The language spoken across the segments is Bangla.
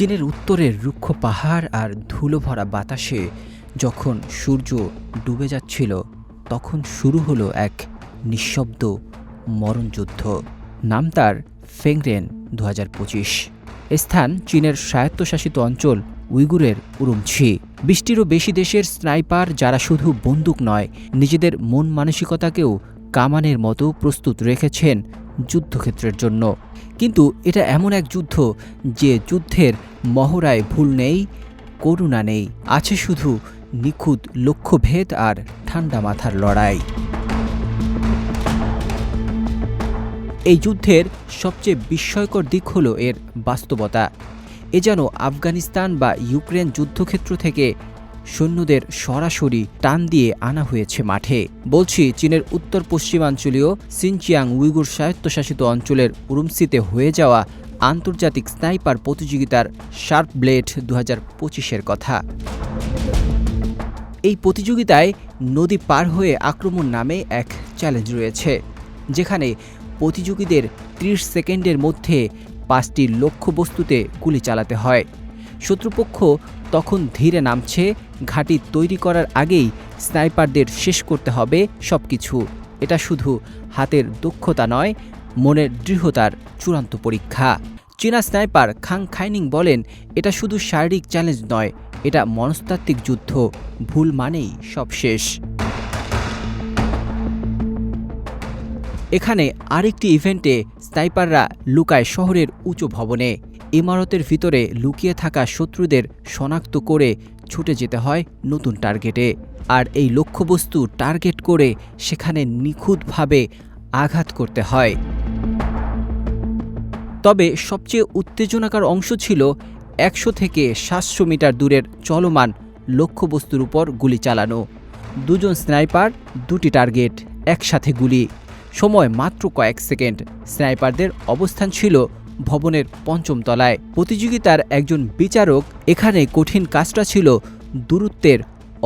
চীনের উত্তরের রুক্ষ পাহাড় আর ধুলো ভরা বাতাসে যখন সূর্য ডুবে যাচ্ছিল, তখন শুরু হলো এক নিঃশব্দ মরণযুদ্ধ। নাম তার ফেংরেন দু হাজার পঁচিশ স্থান চীনের স্বায়ত্তশাসিত অঞ্চল উইগুরের উরুমছি। বৃষ্টিরও বেশি দেশের স্নাইপার যারা শুধু বন্দুক নয়, নিজেদের মন মানসিকতাকেও কামানের মতো প্রস্তুত রেখেছেন যুদ্ধক্ষেত্রের জন্য। কিন্তু এটা এমন এক যুদ্ধ যে যুদ্ধের মহড়ায় ভুল নেই, করুণা নেই। আছে শুধু নিখুঁত লক্ষ্যভেদ আর ঠান্ডা মাথার লড়াই। এই যুদ্ধের সবচেয়ে বিস্ময়কর দিক হলো এর বাস্তবতা। এ যেন আফগানিস্তান বা ইউক্রেন যুদ্ধক্ষেত্র থেকে সৈন্যদের সরাসরি টান দিয়ে আনা হয়েছে মাঠে। বলছি, চীনের উত্তর পশ্চিমাঞ্চলীয় সিনচিয়াং উইগুর স্বায়ত্তশাসিত অঞ্চলের উরুমসিতে হয়ে যাওয়া আন্তর্জাতিক স্নাইপার প্রতিযোগিতার শার্প ব্লেড দু হাজার কথা। এই প্রতিযোগিতায় নদী পার হয়ে আক্রমণ নামে এক চ্যালেঞ্জ রয়েছে, যেখানে প্রতিযোগীদের ৩০ সেকেন্ডের মধ্যে পাঁচটি লক্ষ্যবস্তুতে গুলি চালাতে হয়। শত্রুপক্ষ তখন ধীরে নামছে। ঘাঁটি তৈরি করার আগেই স্নাইপারদের শেষ করতে হবে সব কিছু এটা শুধু হাতের দক্ষতা নয়, মনের দৃঢ়তার চূড়ান্ত পরীক্ষা। চীনা স্নাইপার খাং খাইনিং বলেন, এটা শুধু শারীরিক চ্যালেঞ্জ নয়, এটা মনস্তাত্ত্বিক যুদ্ধ। ভুল মানেই সব শেষ। এখানে আরেকটি ইভেন্টে স্নাইপাররা লুকায় শহরের উঁচু ভবনে। ইমারতের ভিতরে লুকিয়ে থাকা শত্রুদের শনাক্ত করে ছুটে যেতে হয় নতুন টার্গেটে। আর এই লক্ষ্যবস্তু টার্গেট করে সেখানে নিখুঁতভাবে আঘাত করতে হয়। তবে সবচেয়ে উত্তেজনাকার অংশ ছিল একশো থেকে সাতশো মিটার দূরের চলমান লক্ষ্যবস্তুর উপর গুলি চালানো। দুজন স্নাইপার, দুটি টার্গেট, একসাথে গুলি। সময় মাত্র কয়েক সেকেন্ড। স্নাইপারদের অবস্থান ছিল ভবনের পঞ্চম তলায়। প্রতিযোগিতার একজন বিচারক, এখানে কঠিন কাজটা ছিল দূরত্বের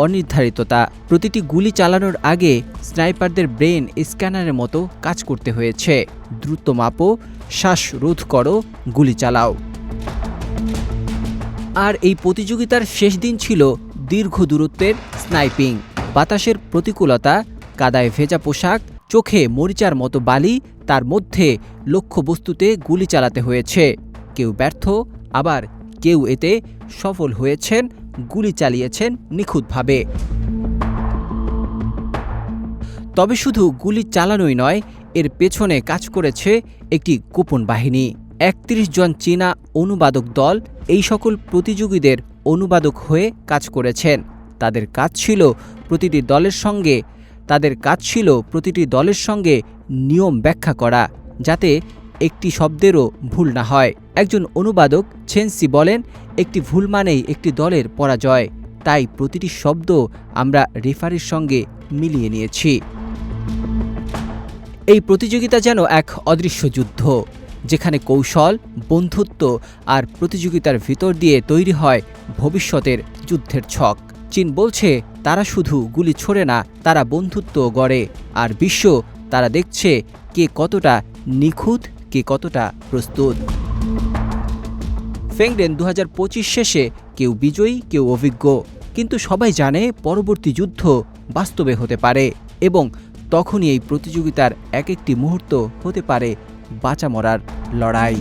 অনির্ধারিততা। প্রতিটি গুলি চালানোর আগে স্নাইপারদের ব্রেন স্ক্যানারের মতো কাজ করতে হয়েছে। দ্রুত মাপো, শ্বাস রোধ করো, গুলি চালাও। আর এই প্রতিযোগিতার শেষ দিন ছিল দীর্ঘ দূরত্বের স্নাইপিং। বাতাসের প্রতিকূলতা, কাদায় ভেজা পোশাক চোখে মরিচার মতো বালি তার মধ্যে লক্ষ্যবস্তুতে গুলি চালাতে হয়েছে। কেউ ব্যর্থ, আবার কেউ এতে সফল হয়েছেন, গুলি চালিয়েছেন নিখুঁতভাবে। তবে শুধু গুলি চালানোই নয়, এর পেছনে কাজ করেছে একটি গোপন বাহিনী। একত্রিশ জন চীনা অনুবাদক দল এই সকল প্রতিযোগীদের অনুবাদক হয়ে কাজ করেছেন। তাদের কাজ ছিল প্রতিটি দলের সঙ্গে তাদের কাজ ছিল প্রতিটি দলের সঙ্গে নিয়ম ব্যাখ্যা করা, যাতে একটি শব্দেরও ভুল না হয়। একজন অনুবাদক ছেনসি বলেন, একটি ভুল মানেই একটি দলের পরাজয়। তাই প্রতিটি শব্দ আমরা রেফারির সঙ্গে মিলিয়ে নিয়েছি। এই প্রতিযোগিতা যেন এক অদৃশ্য যুদ্ধ, যেখানে কৌশল, বন্ধুত্ব আর প্রতিযোগিতার ভিতর দিয়ে তৈরি হয় ভবিষ্যতের যুদ্ধের ছক। চীন বলছে, তারা শুধু গুলি ছোড়ে না, তারা বন্ধুত্ব গড়ে। আর বিশ্ব, তারা দেখছে কে কতটা নিখুঁত, কে কতটা প্রস্তুত। ফেংডেন দু হাজার পঁচিশ শেষে কেউ বিজয়ী, কেউ অভিজ্ঞ। কিন্তু সবাই জানে পরবর্তী যুদ্ধ বাস্তবে হতে পারে এবং তখনই এই প্রতিযোগিতার এক একটি মুহূর্ত হতে পারে বাঁচা মরার লড়াই।